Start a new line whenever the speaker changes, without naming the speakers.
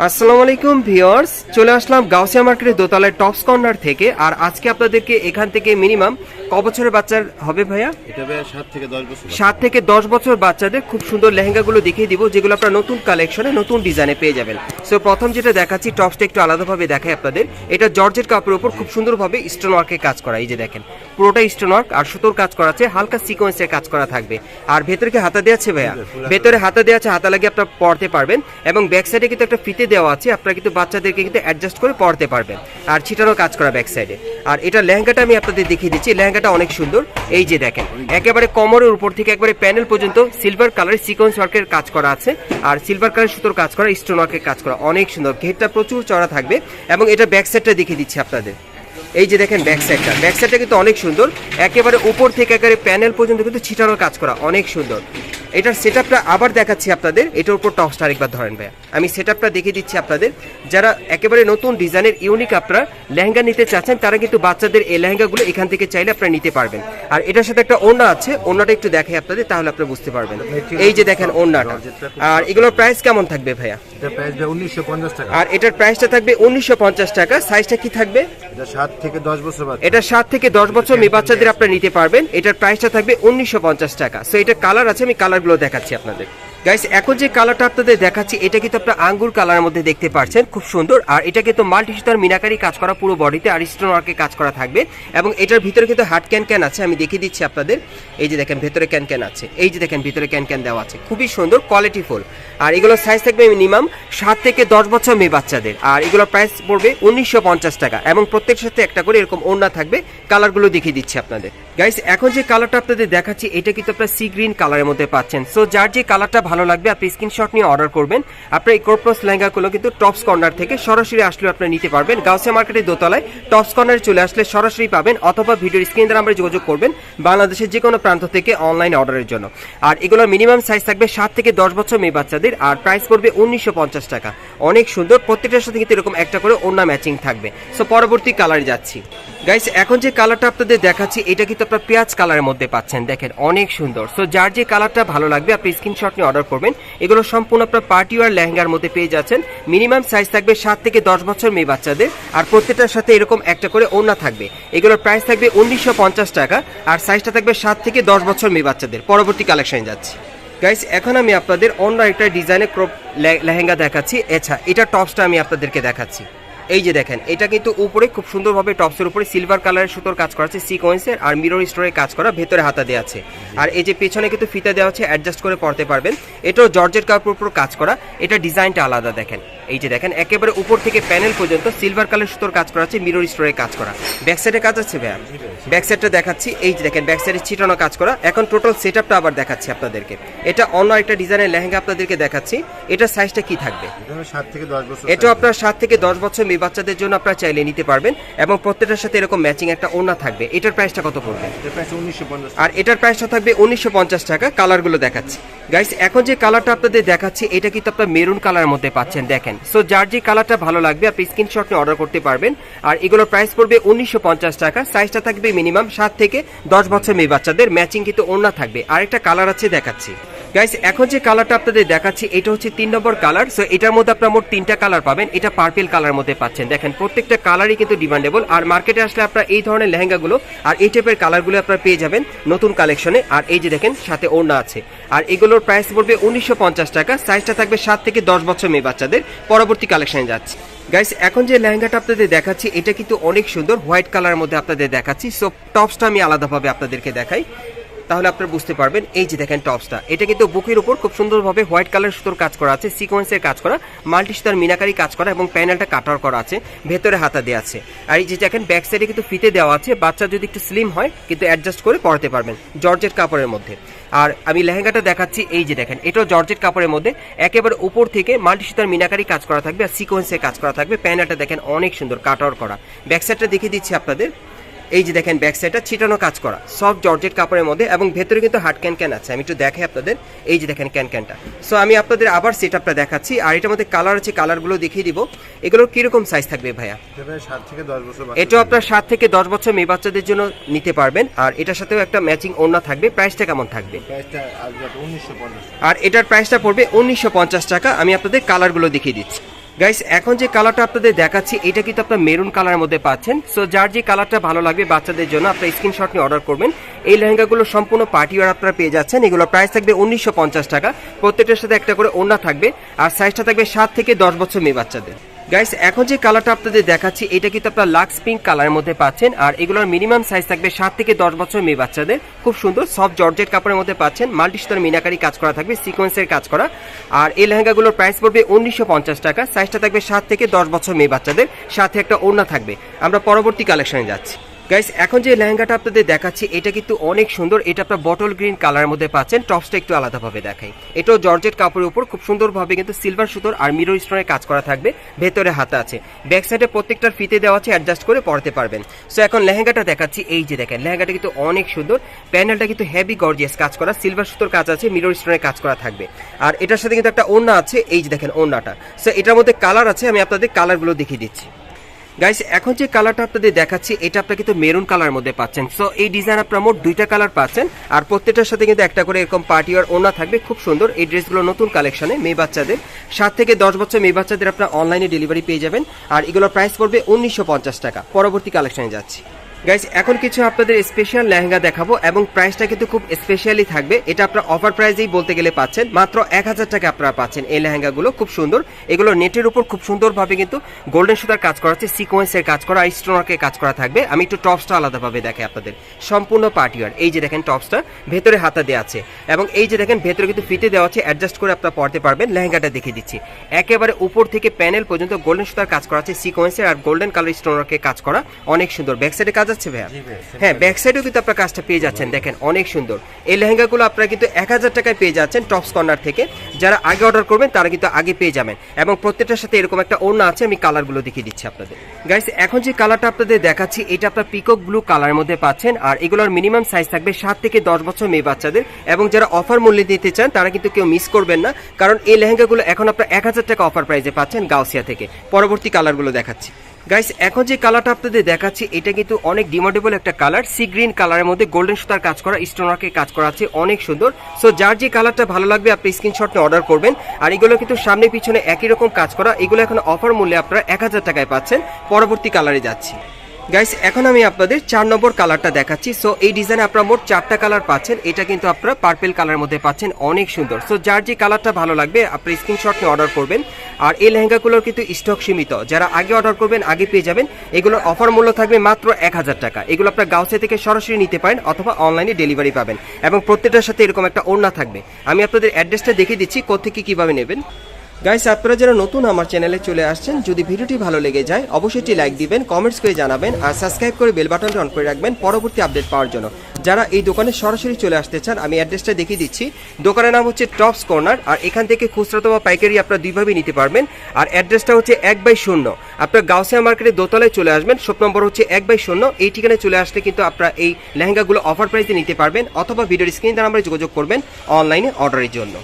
আসসালামু আলাইকুম ভিউয়ার্স। চলে আসলাম গাউসিয়া মার্কেটের দোতলায় টপস কর্নার থেকে। আর আজকে আপনাদেরকে এখান থেকে মিনিমাম ক বছরের বাচ্চার হবে ভাইয়া?
সাত থেকে দশ বছর
বাচ্চাদের খুব সুন্দর লেহেঙ্গাগুলো দেখিয়ে দিব যেগুলো আপনারা নতুন কালেকশনে নতুন ডিজাইনে পেয়ে যাবেন। সো প্রথম যেটা দেখাচ্ছি টপসটা একটু আলাদাভাবে দেখাই আপনাদের। এটা জর্জের কাপড়ের উপর খুব সুন্দরভাবে স্টোন কাজ করা এই যে দেখেন। পুরোটা স্টোন ওয়ার্ক আর সুতোর কাজ করা আছে হালকা সিকোয়েন্সের কাজ করা থাকবে। আর ভেতরে কি হাতা দেওয়া আছে ভাইয়া? ভেতরে হাতা। দেওয়া আছে হাতা লাগিয়ে আপনারা পড়তে পারবেন। এবং ব্যাক সাইডে কিন্তু একটা ফিতে দেওয়া আছে, আপনারা কিন্তু বাচ্চাদেরকে কিন্তু অ্যাডজাস্ট করে পড়তে পারবেন। আর ছিটানো কাজ করা ব্যাক সাইডে আর এটা লেহেঙ্গাটা আমি আপনাদের দেখিয়ে দিচ্ছি, লেহেঙ্গাটা অনেক সুন্দর। এই যে দেখেন, একেবারে কমরের উপর থেকে একবারে প্যানেল পর্যন্ত সিলভার কালারের সিকোয়েন্স ওয়ার্কের কাজ করা আছে। আর সিলভার কালার সুতোর কাজ করা স্টোন ওয়ার্কের কাজ করা, অনেক সুন্দর। ঘেরটা প্রচুর চড়া থাকবে। এবং এটা ব্যাক সাইডটা দেখিয়ে দিচ্ছি আপনাদের। এই যে দেখেন ব্যাক সাইডটা ব্যাক সাইডটা কিন্তু অনেক সুন্দর। একেবারে উপর থেকে একেবারে প্যানেল পর্যন্ত কিন্তু ছিটানোর কাজ করা অনেক সুন্দর। এটার সেট আবার দেখাচ্ছি আপনাদের। এটার উপর টপসটা আরেকবার ধরেন ভাইয়া। আমি সেট দেখিয়ে দিচ্ছি আপনাদের। যারা একেবারে নতুন ডিজাইনের ইউনিক আপনারা লেহেঙ্গা নিতে চাচ্ছেন তারা কিন্তু বাচ্চাদের এই লেহেঙ্গাগুলো এখান থেকে চাইলে আপনারা নিতে পারবেন। আর এটার সাথে একটা ওড়না আছে। ওড়নাটা একটু দেখাই আপনাদের তাহলে আপনারা বুঝতে পারবেন। এই যে দেখেন ওড়নাটা। আর এগুলোর প্রাইস কেমন থাকবে ভাইয়া?
ভাই
আর এটার প্রাইসটা থাকবে উনিশশো পঞ্চাশ টাকা। সাইজটা কি থাকবে?
এটা সাত থেকে দশ বছর
এটা সাত থেকে দশ বছর মেয়ে বাচ্চাদের আপনারা নিতে পারবেন। এটার প্রাইসটা থাকবে উনিশশো পঞ্চাশ টাকা। সো এটা কালার আছে, আমি কালারগুলো দেখাচ্ছি আপনাদের। গাইস এখন যে কালারটা আপনাদের দেখাচ্ছি, এটা কিন্তু আপনার আঙ্গুর কালারের মধ্যে দেখতে পাচ্ছেন। খুব সুন্দর। আর এটা কিন্তু মাল্টি সুতার মিনাকারি কাজ করা পুরো বডিতে আর স্টোন ওয়ার্কে কাজ করা থাকবে। এবং এটার ভিতরে কিন্তু হাট ক্যান ক্যান আছে, আমি দেখিয়ে দিচ্ছি আপনাদের। এই যে দেখেন, ভেতরে ক্যান ক্যান আছে। এই যে দেখেন, ভিতরে ক্যান ক্যান দেওয়া আছে। খুবই সুন্দর কোয়ালিটি ফুল আর এগুলোর সাইজ থাকবে মিনিমাম সাত থেকে দশ বছর মেয়ে বাচ্চাদের। আর এগুলোর প্রাইস পড়বে উনিশশো পঞ্চাশ টাকা। এবং প্রত্যেক সাথে একটা করে এরকম ওড়না থাকবে। কালারগুলো দেখিয়ে দিচ্ছি আপনাদের। গাইস এখন যে কালারটা আপনাদের দেখাচ্ছি, এটা কিন্তু আপনার সি গ্রিন কালারের মধ্যে পাচ্ছেন। সো যার যে কালারটা ভালো লাগবে, আপনি স্ক্রিনশট নিয়ে অর্ডার করবেন। আপনার এই কোরপ্রস লেহেঙ্গাগুলো কিন্তু টপস কর্নার থেকে সরাসরি আসলে আপনারা নিতে পারবেন। গাউসিয়া মার্কেটের দোতলায় টপস কর্নারে চলে আসলে সরাসরি পাবেন, অথবা ভিডিওর স্ক্রিন দ্বারা আমরা যোগাযোগ করবেন বাংলাদেশের যে কোনো প্রান্ত থেকে অনলাইন অর্ডারের জন্য। আর এগুলোর মিনিমাম সাইজ থাকবে সাত থেকে দশ বছর মেয়ে বাচ্চাদের, আর প্রাইস পড়বে উনিশশো পঞ্চাশ টাকা। অনেক সুন্দর প্রত্যেকটার সাথে কিন্তু এরকম একটা করে ওড়না ম্যাচিং থাকবে। সো পরবর্তী কালারে যাচ্ছি। গাইস এখন যে কালারটা আপনাদের দেখাচ্ছি, এটা কিন্তু আপনার পেঁয়াজ কালারের মধ্যে পাচ্ছেন, দেখেন অনেক সুন্দর। সো যার যে কালারটা ভালো লাগবে, আপনি স্ক্রিনশট নিয়ে অর্ডার করবেন। এগুলো সম্পূর্ণ আপনার পার্টি ওয়ার লেহেঙ্গার মধ্যে পেয়ে যাচ্ছেন। মিনিমাম সাইজ থাকবে সাত থেকে দশ বছর মেয়ে বাচ্চাদের। আর প্রত্যেকটার সাথে এরকম একটা করে ওড়না থাকবে। এগুলোর প্রাইস থাকবে উনিশশো পঞ্চাশ টাকা। আর সাইজটা থাকবে সাত থেকে দশ বছর মেয়ে বাচ্চাদের। পরবর্তী কালেকশনে যাচ্ছি। গাইস এখন আমি আপনাদের অন্য একটা ডিজাইনের ক্রপ লেহেঙ্গা দেখাচ্ছি। আচ্ছা এটা টপসটা আমি আপনাদেরকে দেখাচ্ছি। এই যে দেখেন এটা কিন্তু উপরে খুব সুন্দরভাবে টপসের উপরে সিলভার কালারের সুতোর কাজ করা আছে সিকোয়েন্সের আর মিরর স্টোরের কাজ করা ভেতরে হাতা দেওয়া আছে। আর এই যে পেছনে কিন্তু ফিতা দেওয়া আছে অ্যাডজাস্ট করে পড়তে পারবেন। এটাও জর্জের কাপড়ের উপর কাজ করা এটা ডিজাইনটা আলাদা দেখেন। এই যে দেখেন একেবারে উপর থেকে প্যানেল পর্যন্ত সিলভার কালার সুতোর কাজ করা আছে মিরর স্টোরের কাজ করা। ব্যাক সাইডে কাজ আছে ভাইয়া? ব্যাক সাইডটা দেখাচ্ছি। এই যে দেখেন ব্যাক সাইডে ছিটানো কাজ করা। এখন টোটাল সেট আপটা আবার দেখাচ্ছি আপনাদেরকে। এটা অন্য একটা ডিজাইনের লেহেঙ্গা আপনাদেরকে দেখাচ্ছি। এটা সাইজটা কি থাকবে?
এটা
আপনার সাত থেকে দশ বছর বাচ্চাদের জন্য আপনারা চাইলে নিতে পারবেন এবং প্রত্যেকটার সাথে এরকম ম্যাচিং একটা ওড়না থাকবে। এটার প্রাইসটা কত পড়বে? আর এটার প্রাইসটা থাকবে উনিশশো পঞ্চাশ টাকা কালারগুলো দেখাচ্ছি। গাইস এখন যে কালারটা আপনাদের দেখাচ্ছি এটা কিন্তু আপনার মেরুন কালারের মধ্যে পাচ্ছেন দেখেন। সো যার যে কালারটা ভালো লাগবে আপনি স্ক্রিনশট নিয়ে অর্ডার করতে পারবেন। আর এগুলোর প্রাইস পড়বে উনিশশো পঞ্চাশ টাকা সাইজটা থাকবে মিনিমাম সাত থেকে দশ বছর মেয়ে বাচ্চাদের ম্যাচিং কিন্তু ওড়না থাকবে। আরেকটা কালার আছে দেখাচ্ছি। গাইস এখন যে কালারটা আপনাদের দেখাচ্ছি, এটা হচ্ছে তিন নম্বর কালার। সো এটার মধ্যে আপনারা মোট তিনটা কালার পাবেন। এটা পার্পেল কালার মধ্যে পাচ্ছেন। দেখেন, প্রত্যেকটা কালারই কিন্তু ডিমান্ডেবল আর মার্কেটে আসলে আপনারা এই ধরনের লেহেঙ্গাগুলো আর এই টাইপের কালারগুলো আপনারা পেয়ে যাবেন নতুন কালেকশনে আর এই যে দেখেন, সাথে ওড়না আছে। আর এগুলোর প্রাইস পড়বে উনিশশো পঞ্চাশ টাকা। সাইজটা থাকবে সাত থেকে দশ বছর মেয়ে বাচ্চাদের। পরবর্তী কালেকশনে যাচ্ছে। গাইস এখন যে লেহেঙ্গাটা আপনাদের দেখাচ্ছি, এটা কিন্তু অনেক সুন্দর। হোয়াইট কালারের মধ্যে আপনাদের দেখাচ্ছি। সো টপসটা আমি আলাদাভাবে আপনাদেরকে দেখাই। তাহলে আপনারা বুঝতে পারবেন, এই যে দেখেন টপসটা, এটা কিন্তু বুকের উপর খুব সুন্দরভাবে হোয়াইট কালার সুতোর কাজ করা আছে, সিকোয়েন্সের কাজ করা মাল্টি সুতার মিনাকারি কাজ করা এবং প্যানেলটা কাটার করা আছে, ভেতরে হাতা দেওয়া আছে। আর এই যে দেখেন ব্যাক সাইডে কিন্তু ফিতে দেওয়া আছে, বাচ্চা যদি একটু স্লিম হয়, কিন্তু অ্যাডজাস্ট করে পড়তে পারবেন, জর্জেট কাপড়ের মধ্যে। আর আমি লেহেঙ্গাটা দেখাচ্ছি, এই যে দেখেন, এটাও জর্জেট কাপড়ের মধ্যে, একেবারে উপর থেকে মাল্টি সুতার মিনাকারি কাজ করা থাকবে আর সিকোয়েন্সের কাজ করা থাকবে, প্যানেলটা দেখেন অনেক সুন্দর, কাটার করা। ব্যাক সাইডটা দেখিয়ে দিচ্ছি আপনাদের এই যে দেখেন ব্যাক সাইডটা ছিটানো কাজ করা। সব জর্জেট কাপড়ের মধ্যে এবং ভেতরে কিন্তু হার্ড ক্যান ক্যান আছে। আমি একটু দেখাই আপনাদের। এই যে দেখেন ক্যান ক্যানটা সো আমি আপনাদের আবার সেট আপটা দেখাচ্ছি। আর এটার মধ্যে কালার আছে কালারগুলো দেখিয়ে দিব। এগুলোর কীরকম সাইজ থাকবে ভাইয়া? এটাও আপনার সাত থেকে দশ বছর মেয়ে বাচ্চাদের জন্য নিতে পারবেন। আর এটার সাথেও একটা ম্যাচিং ওড়না থাকবে। প্রাইসটা কেমন থাকবে? আর এটার প্রাইসটা পড়বে উনিশশো পঞ্চাশ টাকা। আমি আপনাদের কালারগুলো দেখিয়ে দিচ্ছি। গাইস এখন যে কালারটা আপনাদের দেখাচ্ছি, এটা কিন্তু আপনার মেরুন কালারের মধ্যে পাচ্ছেন। সো যার যে কালারটা ভালো লাগবে বাচ্চাদের জন্য, আপনার স্ক্রিনশট নিয়ে অর্ডার করবেন। এই লেহেঙ্গাগুলো সম্পূর্ণ পার্টি ওয়ার আপনারা পেয়ে যাচ্ছেন। এগুলো প্রাইস থাকবে উনিশশো পঞ্চাশ টাকা। প্রত্যেকটার সাথে একটা করে ওনা থাকবে। আর সাইজটা থাকবে সাত থেকে দশ বছর মেয়ে বাচ্চাদের। গাইস এখন যে কালারটা আপনাদের দেখাচ্ছি, এটা কিন্তু আপনার লাক্স পিঙ্ক কালারের মধ্যে পাচ্ছেন। আর এগুলোর মিনিমাম সাইজ থাকবে সাত থেকে দশ বছর মেয়ে বাচ্চাদের। খুব সুন্দর সফট জর্জেট কাপড়ের মধ্যে পাচ্ছেন। মাল্টি সুতার মিনাকারি কাজ করা থাকবে সিকোয়েন্সের কাজ করা। আর এই লেহেঙ্গাগুলোর প্রাইস পড়বে উনিশশো পঞ্চাশ টাকা। সাইজটা থাকবে সাত থেকে দশ বছর মেয়ে বাচ্চাদের। সাথে একটা ওড়না থাকবে। আমরা পরবর্তী কালেকশনে যাচ্ছি। গাইস এখন যে লেহেঙ্গাটা আপনাদের দেখাচ্ছি, এটা কিন্তু অনেক সুন্দর। এটা আপনার বটল গ্রিন কালারের মধ্যে পাচ্ছেন। টপসটা একটু আলাদাভাবে দেখাই। এটাও জর্জেট কাপড়ের উপর খুব সুন্দরভাবে কিন্তু সিলভার সুতোর আর মিরর স্টোনের কাজ করা থাকবে। ভেতরে হাতা আছে। ব্যাক সাইডে প্রত্যেকটার ফিতে দেওয়া আছে অ্যাডজাস্ট করে পরতে পারবেন। সো এখন লেহেঙ্গাটা দেখাচ্ছি। এই যে দেখেন, লেহেঙ্গাটা কিন্তু অনেক সুন্দর। প্যানেলটা কিন্তু হেভি গর্জিয়াস কাজ করা। সিলভার সুতোর কাজ আছে মিরর স্টোনের কাজ করা থাকবে। আর এটার সাথে কিন্তু একটা ওড়না আছে। এই যে দেখেন, ওড়নাটা। সো এটার মধ্যে কালার আছে। আমি আপনাদের কালারগুলো দেখিয়ে দিচ্ছি। গাইস এখন যে কালারটা আপনাদের দেখাচ্ছি, এটা আপনারা কিন্তু মেরুন কালার মধ্যে পাচ্ছেন। সো এই ডিজাইন আপনারা মোট দুইটা কালার পাচ্ছেন। আর প্রত্যেকটার সাথে কিন্তু একটা করে এরকম পার্টি আর ওনা থাকবে। খুব সুন্দর। এই ড্রেসগুলো নতুন কালেকশনে মেয়ে বাচ্চাদের। সাত থেকে দশ বছর মেয়ে বাচ্চাদের আপনারা অনলাইনে ডেলিভারি পেয়ে যাবেন। আর এগুলোর প্রাইস পড়বে উনিশশো পঞ্চাশ টাকা। পরবর্তী কালেকশনে যাচ্ছি। গাইস এখন কিছু আপনাদের স্পেশাল লেহেঙ্গা দেখাবো এবং প্রাইসটা কিন্তু খুব স্পেশালি থাকবে। এটা আপনারা অফার প্রাইসেই বলতে গেলে পাচ্ছেন। মাত্র এক হাজার টাকা আপনারা পাচ্ছেন এই লেহেঙ্গাগুলো, খুব সুন্দর। এগুলো নেটের উপর খুব সুন্দরভাবে কিন্তু গোল্ডেন সুতার কাজ করা আছে সিকোয়েন্সের কাজ করা স্টোনারকে কাজ করা থাকবে। আমি একটু টপসটা আলাদাভাবে দেখাই আপনাদের। সম্পূর্ণ পার্টিওয়ার এই যে দেখেন টপসটা ভেতরে হাতা দেওয়া আছে। এবং এই যে দেখেন, ভেতরে কিন্তু ফিতে দেওয়া আছে। অ্যাডজাস্ট করে আপনারা পড়তে পারবেন। লেহেঙ্গাটা দেখিয়ে দিচ্ছি। একেবারে উপর থেকে প্যানেল পর্যন্ত গোল্ডেন সুতার কাজ করা আছে সিকোয়েন্সের আর গোল্ডেন কালার স্টোনারকে কাজ করা। অনেক সুন্দর। ব্যাক সাইডে কাজ আছে ভাইয়া। হ্যাঁ ব্যাক সাইডেও কিন্তু আপনার কাজটা পেয়ে যাচ্ছেন দেখেন অনেক সুন্দর। এই লেহেঙ্গাগুলো আপনারা কিন্তু এক হাজার টাকায় পেয়ে যাচ্ছেন টপস কর্নার থেকে। যারা আগে অর্ডার করবেন তারা কিন্তু আগে পেয়ে যাবেন। এবং প্রত্যেকটার সাথে এরকম একটা ওড়না আছে আমি কালারগুলো দেখিয়ে দিচ্ছি আপনাদের। গাইস এখন যে কালারটা আপনাদের দেখাচ্ছি এটা আপনার পিকক ব্লু কালারের মধ্যে পাচ্ছেন। আর এগুলোর মিনিমাম সাইজ থাকবে সাত থেকে দশ বছর মেয়ে বাচ্চাদের। এবং যারা অফার মূল্যে দিতে চান তারা কিন্তু কেউ মিস করবেন না। কারণ এই লেহেঙ্গাগুলো এখন আপনার এক হাজার টাকা অফার প্রাইসে পাচ্ছেন গাউসিয়া থেকে। পরবর্তী কালারগুলো দেখাচ্ছি। গাইস এখন যে কালারটা আপনাদের দেখাচ্ছি, এটা কিন্তু অনেক ডিমান্ডেবল একটা কালার সি গ্রিন কালারের মধ্যে গোল্ডেন সুতার কাজ করা স্টোনারকে কাজ করা আছে, অনেক সুন্দর। সো যার যে কালারটা ভালো লাগবে, আপনি স্ক্রিনশটটা অর্ডার করবেন। আর এগুলো কিন্তু সামনে পিছনে একই রকম কাজ করা, এগুলো এখন অফার মূল্যে আপনারা এক হাজার টাকায় পাচ্ছেন। পরবর্তী কালারে যাচ্ছি। গাইস এখন আমি আপনাদের চার নম্বর কালারটা দেখাচ্ছি। সো এই ডিজাইনে আপনারা মোট চারটা কালার পাচ্ছেন। এটা কিন্তু আপনারা পার্পেল কালার মধ্যে পাচ্ছেন। অনেক সুন্দর। সো যার যে কালারটা ভালো লাগবে, আপনি স্ক্রিনশট নিয়ে অর্ডার করবেন। আর এই লেহেঙ্গাগুলোর কিন্তু স্টক সীমিত। যারা আগে অর্ডার করবেন, আগে পেয়ে যাবেন। এগুলোর অফার মূল্য থাকবে মাত্র এক হাজার টাকা। এগুলো আপনার গাউসে থেকে সরাসরি নিতে পারেন অথবা অনলাইনে ডেলিভারি পাবেন। এবং প্রত্যেকটার সাথে এরকম একটা ওড়না থাকবে। আমি আপনাদের অ্যাড্রেসটা দেখিয়ে দিচ্ছি কোথেকে কীভাবে নেবেন। গাইস আপনারা যারা নতুন আমার চ্যানেলে চলে আসছেন, যদি ভিডিওটি ভালো লেগে যায়, অবশ্যই লাইক দিবেন কমেন্টস করে জানাবেন, আর সাবস্ক্রাইব করে বেল বাটনটি অন করে রাখবেন পরবর্তী আপডেট পাওয়ার জন্য। যারা এই দোকানে সরাসরি চলে আসতে চান, আমি অ্যাড্রেসটা দেখিয়ে দিচ্ছি। দোকানের নাম হচ্ছে টপস কর্নার আর এখান থেকে খুচরা অথবা পাইকারি আপনারা দুইভাবে নিতে পারবেন। আর অ্যাড্রেসটা হচ্ছে এক বাই শূন্য। আপনার গাউসিয়া মার্কেটের দোতলায় চলে আসবেন শপ নম্বর হচ্ছে এক বাই শূন্য। এই ঠিকানায় চলে আসলে কিন্তু আপনারা এই লেহেঙ্গাগুলো অফার প্রাইসে নিতে পারবেন, অথবা ভিডিওর স্ক্রিন দ্বারা আমরা যোগাযোগ করবেন অনলাইনে অর্ডারের জন্য।